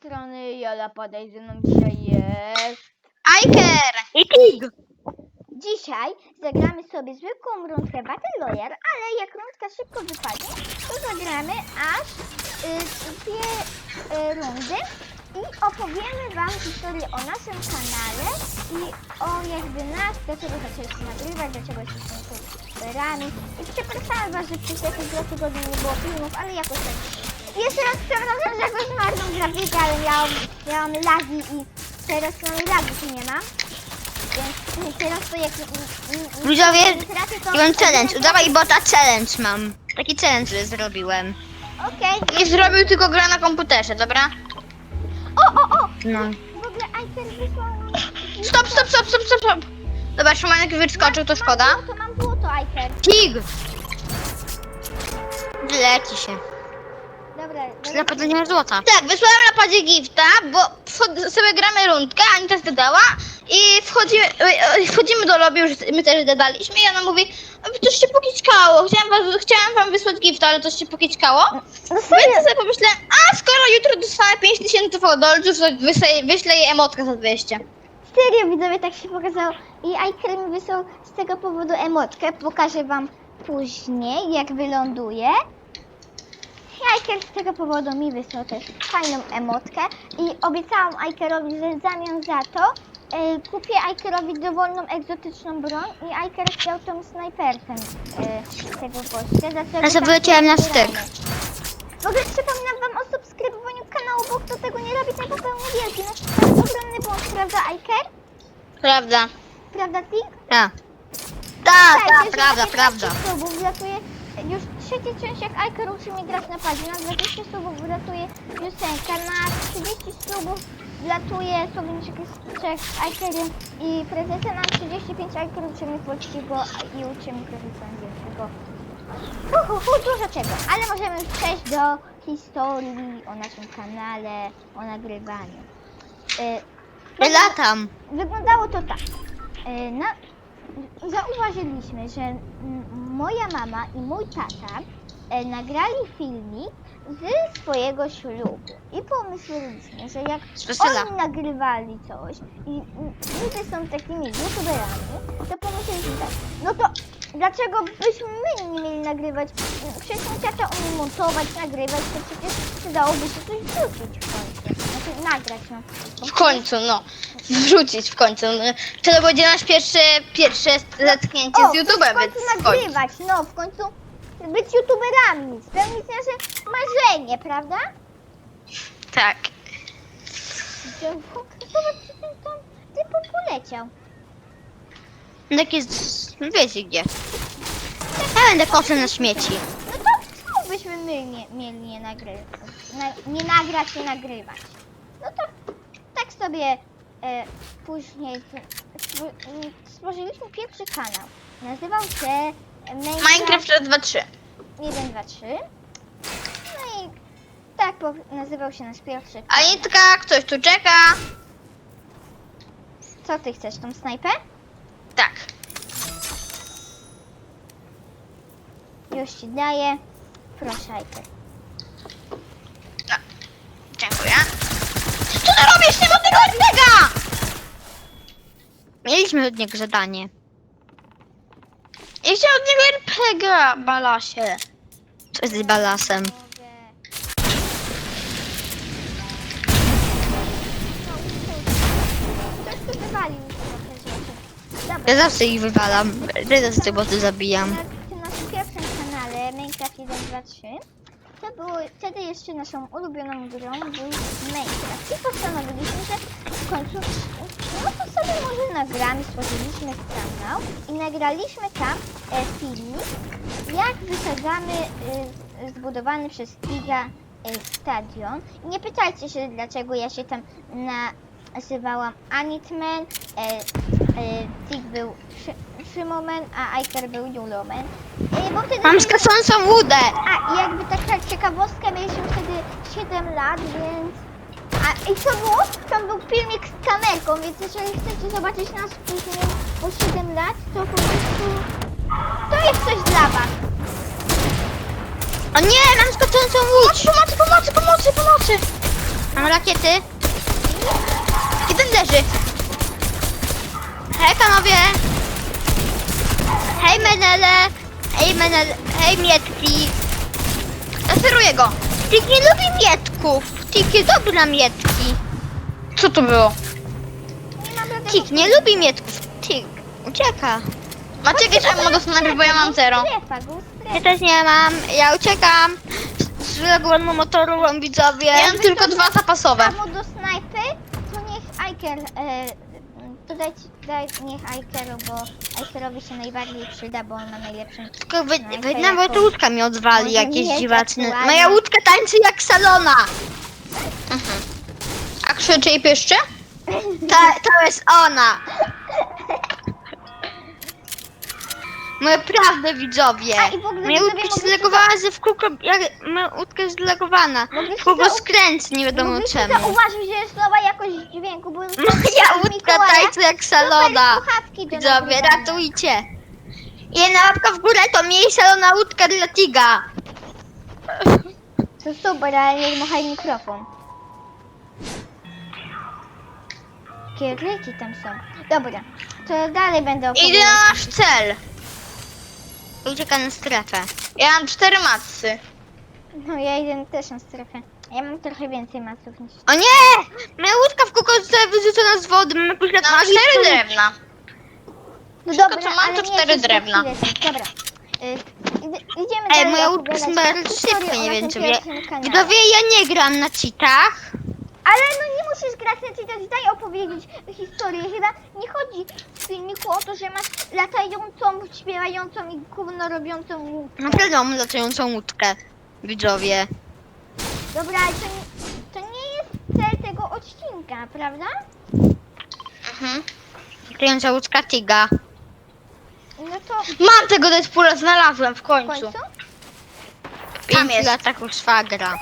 strony Jola Podaj, ze mną dzisiaj jest... Iker! I Tig! Dzisiaj zagramy sobie zwykłą rundkę Battle Royale, ale jak rundka szybko wypadnie, to zagramy aż y, dwie y, rundy i opowiemy Wam historię o naszym kanale i o jakby nas, dlaczego zaczęliśmy nagrywać, dlaczego jesteśmy youtuberami. I przepraszamy Was, że przez jakieś dwa tygodnie nie było filmów, ale jakoś tak. Jeszcze raz przepraszam, że jakąś marną grafikę, ale miałam, miałam lagi i teraz mam lagi, czy nie mam? Więc teraz to jak... Widzowie, I mam challenge, udawaj bota challenge mam. Taki challenge zrobiłem. Okej. Nie zrobił tylko gra na komputerze, dobra? O, o, o! No. W ogóle wysłał. Stop, stop, stop, stop, stop, stop. Dobra, Szymanek wyskoczył, to szkoda. Mam złoto, mam złoto, Iker. Tig! Wleci się. Zapewne nie masz złota. Tak, wysłałem na padzie gifta, bo wchod- sobie gramy rundkę, Anita zdadała i wchodzimy, e, wchodzimy do lobby, już my też dodaliśmy i ona mówi, coś się pokiczkało, chciałam, was, chciałam wam wysłać gifta, ale coś się pokiczkało. No Więc serio, sobie pomyślałem, a skoro jutro dostanę 5000 dolców, to wyślę, wyślę jej emotkę za 200. serio widzowie tak się pokazało. I Iker mi wysłał z tego powodu emotkę. Pokażę wam później, jak wyląduje. Iker z tego powodu mi wysłał też fajną emotkę. I obiecałam Ikerowi, że w zamian za to e, kupię Ikerowi dowolną egzotyczną broń. I Iker chciał tą snajperkę e, tego gościa. Dlatego Ja sobie na styk. W ogóle przypominam wam o subskrybowaniu kanału, bo kto tego nie robi, to popełni wielki. No, to jest ogromny błąd, prawda, Iker? Prawda. Prawda, Tik? Tak. Tak, Tak, tak, prawda, na 15 prawda. wlatuje już trzecia część, jak uczy mnie grać na padzie. Na 20 subów wlatuje piosenka, na 30 subów wlatuje słowniczek z trzech Ikerem i prezesa, na 35 Iker uczy mnie polskiego i uczy mnie prezesa angielskiego. Hu, hu, hu, dużo czego, ale możemy już przejść do historii o naszym kanale, o nagrywaniu. Y, Ja latam. Wyglądało to tak. E, Na, zauważyliśmy, że mm, moja mama i mój tata e, nagrali filmik ze swojego ślubu. I pomyśleliśmy, że jak Z oni nagrywali coś i niby są takimi youtuberami, to pomyśleliśmy tak, no to dlaczego byśmy my nie mieli nagrywać? Przecież mój tata umie montować, nagrywać, to przecież przydałoby się coś wrzucić w. Nagrać, no. W końcu, no. Wrzucić w końcu. No. To będzie nasz pierwszy, pierwsze zetknięcie z YouTube'em, więc w końcu. nagrywać, no w końcu być youtuberami, spełnić nasze marzenie, prawda? Tak. Zobacz, czy ten tam typu poleciał. Tak jest, wiecie gdzie. Ja będę koszem na śmieci. No to byśmy my nie, mieli nie nagrywać, na, nie nagrać, nie nagrywać? No to tak sobie e, później stworzyliśmy pierwszy kanał. Nazywał się Minecraft Minecraft raz, dwa, trzy. 1, 2, 3. No i tak nazywał się nasz pierwszy kanał. Anitka, ktoś tu czeka. Co ty chcesz, tą snajpę? Tak. Już ci daję. Proszę, Iker. Dziękuję. Co ty robisz? Nie ma tego RPGa! Mieliśmy od niego zadanie. Ja chciałam od niego RPGa, balasie. Co jest z balasem? Mogę. Ktoś tu wywalił trochę rzeczy. Dobra. Ja zawsze ich wywalam. Ja z tych boty zabijam. Na tym naszym pierwszym kanale Minecraft 1, 2, 3 to było, wtedy jeszcze naszą ulubioną grą był Minecraft i postanowiliśmy, że w końcu no to sobie może nagramy, stworzyliśmy kanał i nagraliśmy tam e, filmik jak wysadzamy e, zbudowany przez Tiga e, stadion. I nie pytajcie się dlaczego ja się tam nazywałam Anitman, e, e, Tig był Szy- Szymomen, a Iker był Julomen. E, bo wtedy Mam skasącą łudę! a i jakby taka ciekawostka, mieliśmy wtedy 7 lat, więc... I co było? Tam był filmik z kamerką, więc jeżeli chcecie zobaczyć nas później o 7 lat, to po prostu... To jest coś dla was. O nie, mam skasącą łódź! Pomocy, pomocy, pomocy, pomocy! Mam rakiety. Jeden leży. Hej panowie. Hej Menele. Hej Menele. Hej Mietki. Laseruję go. Tik nie lubi Mietków. Tik dobra Mietki. Co to było? Nie mam żadnego... Tik nie lubi Mietków. Tik ucieka. Macie jakieś ammo do snajpy, bo ja mam zero. Strefa, go strefa. Ja też nie mam. Ja uciekam. Z wyległą motoru widzowie. Ja mam tylko dwa zapasowe. Amo do snajpy, to niech Iker, e, to daj, daj niech Ikeru, bo Ikerowi się najbardziej przyda, bo on ma najlepszą... Tylko wy, wy nawet łódka mi odwali jakieś dziwaczne. aktualna. Moja łódka tańczy jak salona. Mhm. Krzyczy i pieszczy? Ta, to jest ona. Moje prawdę widzowie. A, i w ogóle Moja widzowie łódka mogliście zlegowała, że w kółko, jak, moja łódka jest zlegowana. Mogliście zau- skręci, nie wiadomo Mogliście czemu. zauważyć, że jest słaba jakość dźwięku, bo... Moja łódka tańczy jak salona. Super słuchawki do Widzowie, nagrywania. ratujcie. Jedna łapka w górę to mniej salona łódka dla Tiga. To super, ale nie dmuchaj mikrofon. Kierliki tam są. Dobra, to dalej będę Idę opowiadać. na nasz cel. Ucieka na strefę. Ja mam cztery matsy. No ja idę też na strefę. Ja mam trochę więcej masów niż... O nie! Moja łódka w kółko została wyrzucona z wody. Mamy akurat Mam magiczną- cztery drewna. No Wszystko, dobra, co mam, ale to nie cztery wszystko drewna. chwilę są. Dobra. Y, id- idziemy Ej, dalej moja łódka opowiadać jest bardzo historię szybka, o nie wiem naszym czy wie. pierwszym kanale. Widzowie, ja nie gram na cheatach. Ale no nie musisz grać na cheatach, daj opowiedzieć historię. Chyba nie chodzi w filmiku o to, że masz latającą, śpiewającą i gówno robiącą łódkę. Naprawdę mam latającą łódkę. Widzowie. Dobra, ale to nie, to nie jest cel tego odcinka, prawda? Mhm. Latająca łódka Tiga. No to Mam tego Deadpoola, znalazłem w w końcu. końcu. Tam Pięć jest. u szwagra.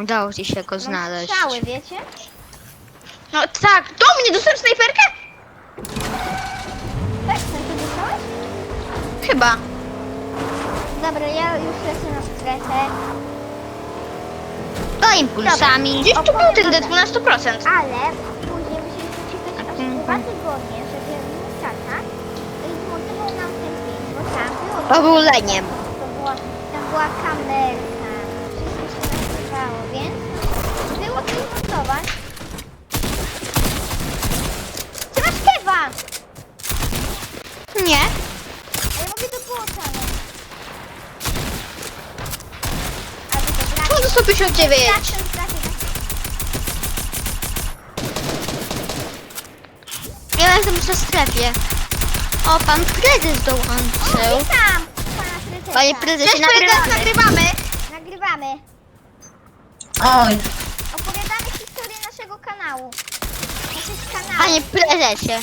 Udało ci się go znaleźć. strzały, wiecie? No tak, do mnie, dostałem snajperkę? Tak, to dostałeś? Chyba. Dobra, ja już lecę na strefę. To impulsami. Gdzieś tu był ten na 100%. Ale później musieliśmy czekać aż dwa tygodnie, żeby mój tata zmontował nam ten film, bo tam było... To 99. Zawsze trafię. Ja jestem przy strefie. O, pan prezes O, dołączył. witam! Pana. Panie prezesie, Cześć, nagrywamy. nagrywamy. Nagrywamy. Oj, Opowiadamy historię naszego kanału. Naszych. Panie prezesie.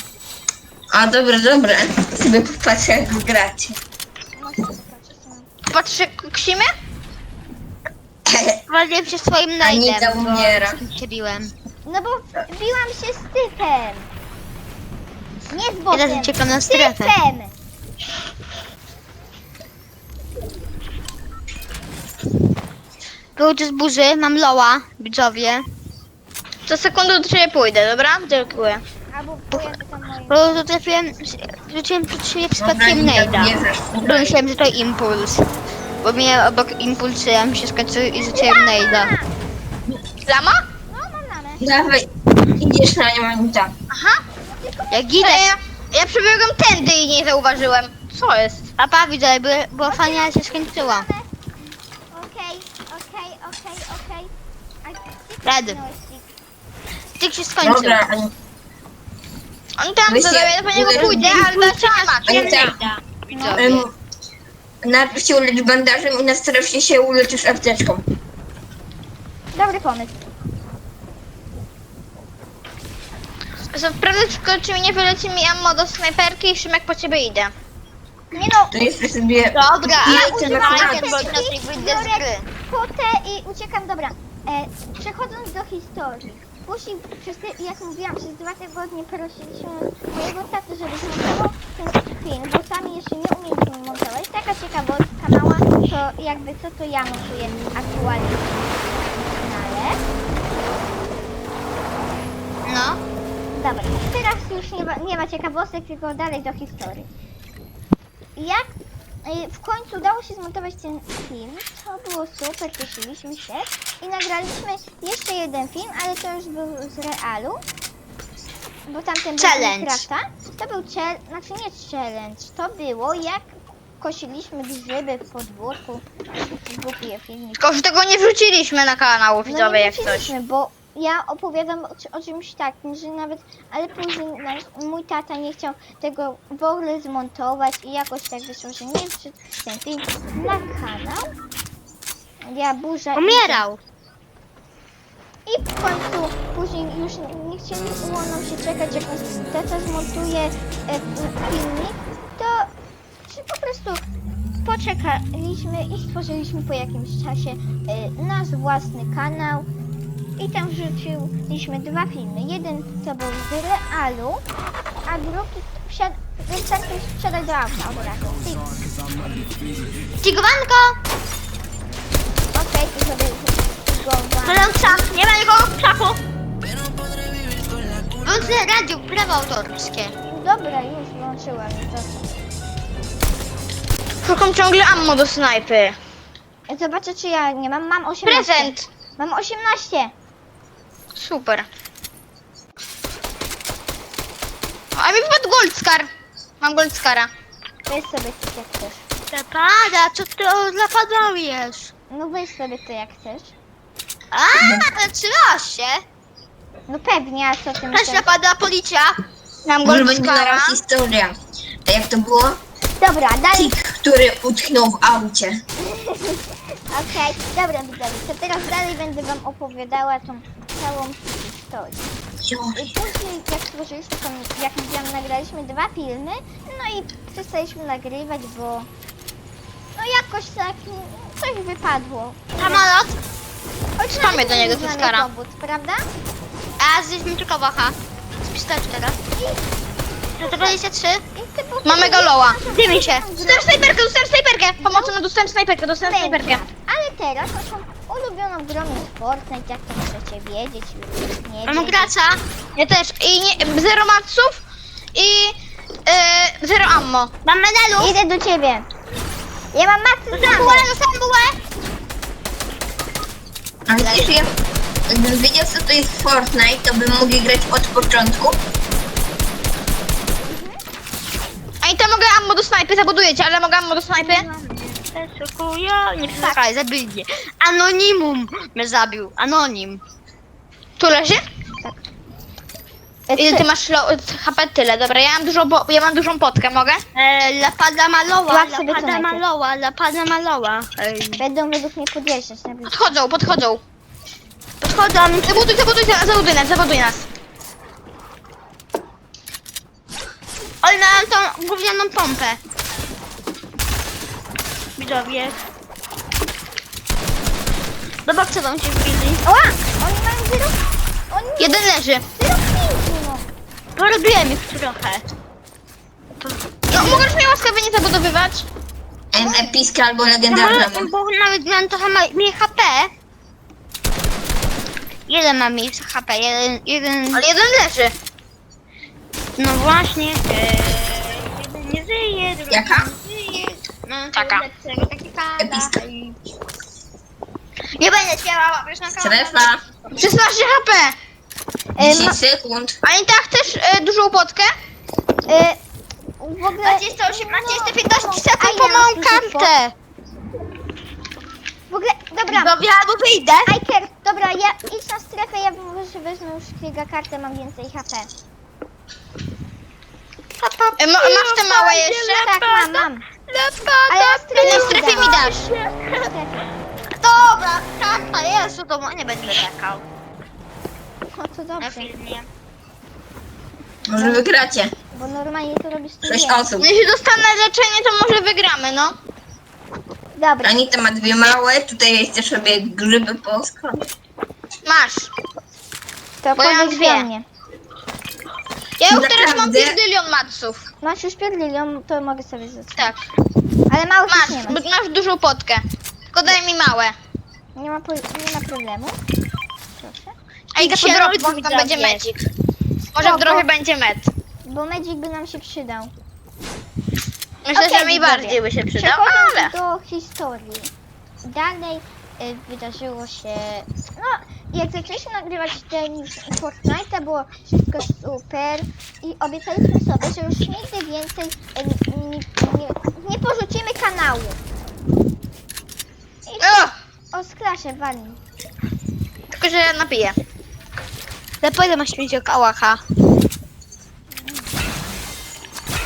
a dobre, dobre. Sobie popatrzę jak gracie. Może skoczyć. Waliłem się swoim najdem. Anita umiera. biłem. No bo biłam się z typem. Nie z Teraz botem. uciekam na z strefę. typem. Był z burzy, mam loła, widzowie. Co sekundę do ciebie pójdę, dobra? Dziękuję. Albo pojadę tam moim. Bo to trafiłem, rzuciłem przed siebie Dobra, przypadkiem bierzesz Bo myślałem, że to impuls. Bo mnie obok impulsy, ja mi się skończył i rzuciłem najda. Lama? No. Dawaj, idziesz na nią Anita. Aha. Jak idę, ja, ja przebiegłem tędy i nie zauważyłem. Co jest? a pa było, było fajnie, ale się skończyło. Namę. Okej, okej, okej, okej. A gdzie ty Rady. Tyk się skończył. Dobra, Ani- On tam sobie, ja po niego Wy- pójdę, ale dlaczego nie? Anita, Widzowie. em, najpierw się ulecz bandażem i na strefie się uleczysz apteczką. Dobry pomysł. Sprawdzę tylko, czy mi nie wyleci mi ammo do snajperki i Szymek po ciebie idę. Nie no, To jest sobie... Dobra, Ja ale używam ten bo inaczej wyjdę z gry. kutę i uciekam. Dobra, e, przechodząc do historii. Później, przez te, jak mówiłam, przez dwa tygodnie prosiliśmy mojego taty, żeby zmontował ten film, bo sami jeszcze nie umieliśmy montować. Taka ciekawostka mała, to jakby co to ja montuję aktualnie na kanale. no. Dobra, teraz już nie ma, nie ma ciekawostek, tylko dalej do historii. Jak y, w końcu udało się zmontować ten film, to było super, cieszyliśmy się i nagraliśmy jeszcze jeden film, ale to już był z realu, bo tamten był Challenge. Minecrafta. To był challenge, znaczy nie challenge, to było jak kosiliśmy grzyby w podwórku. Głupi je filmik. Tylko, że tego nie wrzuciliśmy na kanał widzowie, nie jak coś. wróciliśmy, Bo ja opowiadam o, o czymś takim, że nawet, ale później nasz, mój tata nie chciał tego w ogóle zmontować i jakoś tak wyszło, że nie wszedł ten film na kanał. Ja burza i- Umierał. I w końcu później już nie chcieli nam się czekać, jak nas tata zmontuje e, filmik, po prostu poczekaliśmy i stworzyliśmy po jakimś czasie e, nasz własny kanał i tam wrzuciliśmy dwa filmy. Jeden to był z realu, a drugi wsiad... wystarczy wsiadać do auta od razu. Cigowanko! Okej, tu sobie zgoła. Gorąca, nie ma w krzaku. Włączę radio, prawo autorskie. Dobra, już włączyłam to. Szukam ciągle ammo do snajpy. Zobaczę, czy ja nie mam. Mam 18. Prezent. Mam 18. Super. A mi wypadł goldscar. Mam goldscara. Weź sobie to jak chcesz. Zapada, co ty zapadałeś? No weź sobie to jak chcesz. A, zaczynasz się. No pewnie, a co ty Też myślisz? zapada policja. Mam Może będzie goldscara. historia. A jak to było? Dobra, dalej. Tik, który utknął w aucie. Okej, dobra, widzowie. To teraz dalej będę wam opowiadała tą całą historię. I później, jak stworzyliśmy tą, jak mówiłam, nagraliśmy dwa filmy, no i przestaliśmy nagrywać, bo no jakoś tak mm, coś wypadło. Samolot. Choć Mamy nawet do niego nie znamy Tuskara. powód, prawda? A zjedźmy tylko waha. Z pistoletu teraz. 23. I typu Mamy galoła. Dymi się. Dostałem snajperkę, dostałem snajperkę. Pomocy, no dostałem snajperkę, dostałem snajperkę. Ale teraz naszą ulubioną grą jest Fortnite, jak to możecie wiedzieć lub nie Mam wiedzieć. gracza. Ja też. I nie, zero matsów i e, zero ammo. Mam medalów. Idę do ciebie. Ja mam maksy Dostałem bułę, dostałem bułę. A widzisz, ja gdybym wiedział co to jest Fortnite, to bym mógł grać od początku. I to mogę ammo do snajpy, zabudujecie, ale mogę ammo do snajpy? Przeszukuję. Nie przeszukaj, zabili mnie. Anonimum mnie zabił. Anonim. Tu leży? E, Ile ty masz lo, HP? Tyle, dobra, ja mam, dużo, bo, ja mam dużą potkę, mogę? E, lapada sobie to lapada maloła, lapada maloła. Ej. Będą według mnie podjeżdżać na blisko. Podchodzą, podchodzą. Podchodzą. Zabuduj, zabuduj, zabuduj nas, zabuduj nas. Oni mają tą gównianą pompę. Widzowie. Zobaczcie, tam się wbili. Oła! Oni mają zero... Oni mają Jeden leży. zero pięciu, no. Porobiłem ich trochę. No, możesz mnie łaskawie nie zabudowywać? Em, Epicka albo legendarna. Samolot, bo nawet miałem trochę ma- mniej HP. Jeden ma mniej HP, jeden, jeden... Ale jeden leży. No właśnie, e, jeden nie żyje, drugi Jaka? nie żyje. No, Taka. lepszego taki pada Epicka. i- Nie będę śpiewała piosenka. Strefa. 16 HP. E, 10 ma, sekund. Anita, chcesz e, dużą potkę? e, w ogóle... Macie 118, 115 A sekund ile po małą dużo kartę. W ogóle, dobra. Dobra, albo wyjdę. Iker, dobra, ja idź na strefę, ja może wezmę już chwilę kartę, mam więcej HP. E, ma, masz te małe jeszcze? Tak, mam, mam. Na strefę Na strefie mi dasz. Dobra, karta jest, to nie będę czekał No to na dobrze, filmie. Może wygracie. bo normalnie to robisz ty 6 nie. osób. Jeśli dostanę leczenie, to może wygramy, no. Dobra, Anita ma dwie małe, tutaj chcę sobie grzyby poskładać. Masz. to bo ja mam powiedz dwie. do mnie. Ja już teraz mam Naprawdę? pierdylion matsów. Masz już pierdylion, to mogę sobie zacząć. Tak. Ale mało Masz, nie bo masz. masz dużą potkę. Tylko daj mi małe. Nie ma, po, nie ma problemu. Proszę. A po Sierot drop, bo tam będzie mecik. Może w drodze będzie med. Bo Magic by nam się przydał. Myślę, Okej, że mi widzowie. bardziej by się przydał, Przechodząc ale... do historii. Dalej wydarzyło się. No, jak zaczęliśmy nagrywać ten Fortnite, było wszystko super i obiecaliśmy sobie, że już nigdy więcej y, nie, nie, nie porzucimy kanału. I O, o sklasze wali. tylko, że ja napiję. Zapewne masz mieć o kałacha.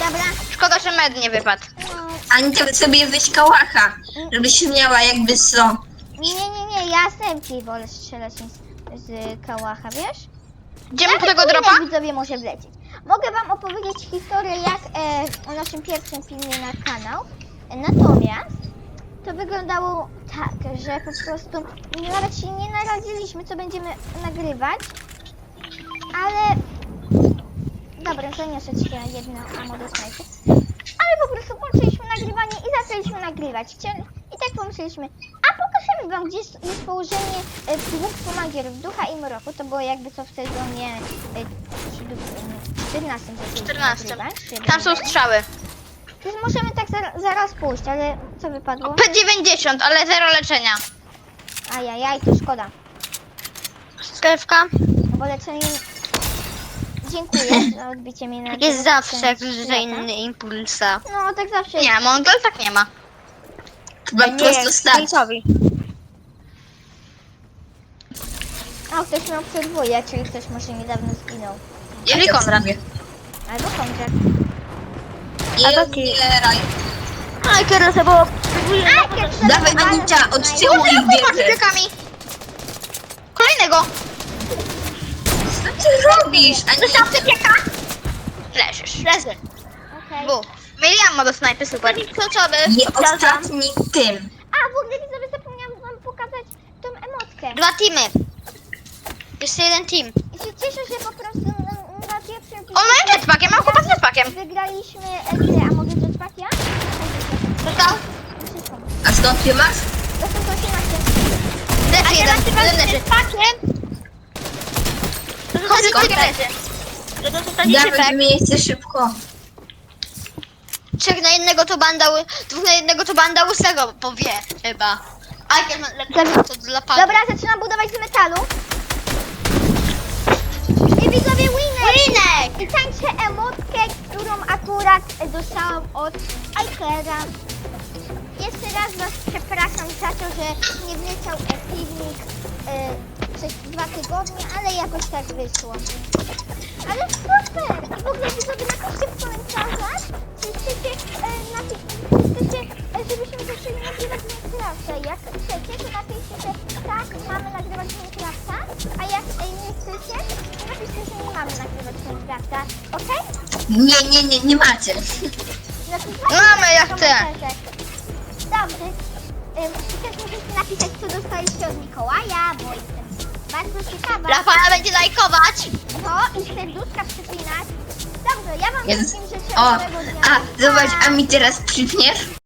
Dobra, Szkoda, że med nie wypadł. no, by sobie weź kałacha, żebyś miała jakby co. nie, nie, nie, ja z Emki wolę strzelać niż z kałacha, wiesz? Idziemy po tego dropa? widzowie może wlecieć. Mogę wam opowiedzieć historię jak e, o naszym pierwszym filmie na kanał. Natomiast to wyglądało tak, że po prostu nawet się nie naradziliśmy, co będziemy nagrywać, ale dobra, zaniosę ci ja jedno ammo do snajpy. Ale po prostu włączyliśmy nagrywanie i zaczęliśmy nagrywać. Chcieli... Tak pomyśleliśmy, a pokażemy wam, gdzie jest, jest położenie e, dwóch pomagierów, ducha i mroku. To było jakby co w sezonie e, 14 zaczęliśmy 14. nagrywać. Tam są strzały. Więc możemy tak zar- zaraz pójść, ale co wypadło? P90, ale zero leczenia. Ajajaj, to szkoda. Sklepka No bo leczenie... Dziękuję za odbicie mnie na jest zawsze jak świata. inny impulsa. No, tak zawsze jest. Nie, Mongol tak nie ma. Chyba prosto stać. Klicowi. A, ktoś mnie obserwuje, czyli ktoś może niedawno zginął. Czyli Konrad. Albo Konrad. Nie Albo ty. umieraj. Aj, teraz to było... Dawaj Anita, od tyłu ich bierzesz. piekami. Kolejnego. Co ty robisz? Anita, pieka. Leżysz. Leży. Okej. Bu. Mieli ammo do snajpy, super. Kluczowy. nie ostatni tym. A, w ogóle widzowie zapomniałam wam pokazać tą emotkę. Dwa teamy. Jeszcze jeden team. I się cieszę, że po prostu na, na pierwszym On ma jetpack, ja mam chłopak z jetpackiem. wygraliśmy e, grę, a mogę jetpack ja? Dostał? Wszystko. A skąd ty masz? Dostał 118. Leży jeden, jeden leży. Chodź, Skąd? drugi leży. To dostaniecie Dawaj wymienię szybko. Trzech na jednego to banda, dwóch na jednego to banda łysego powie chyba. A lepsze to dla pana. Dobra, zaczynam budować z metalu. I widzowie winek! Winek! I tańczę emotkę, którą akurat dostałam od Alkera. Jeszcze raz was przepraszam za to, że nie wleciał filmik e, przez dwa tygodnie, ale jakoś tak wyszło. Ale super! Nie, nie, nie, macie. Mamy, w jak chcę. Dobrze. Ym, I też możecie napisać, co dostaliście od Mikołaja, bo jestem bardzo ciekawa. Rafała będzie lajkować. No i serduszka przypinać. Dobrze, ja wam Jezus. wszystkim życzę O, a zobacz, a mi teraz przypniesz?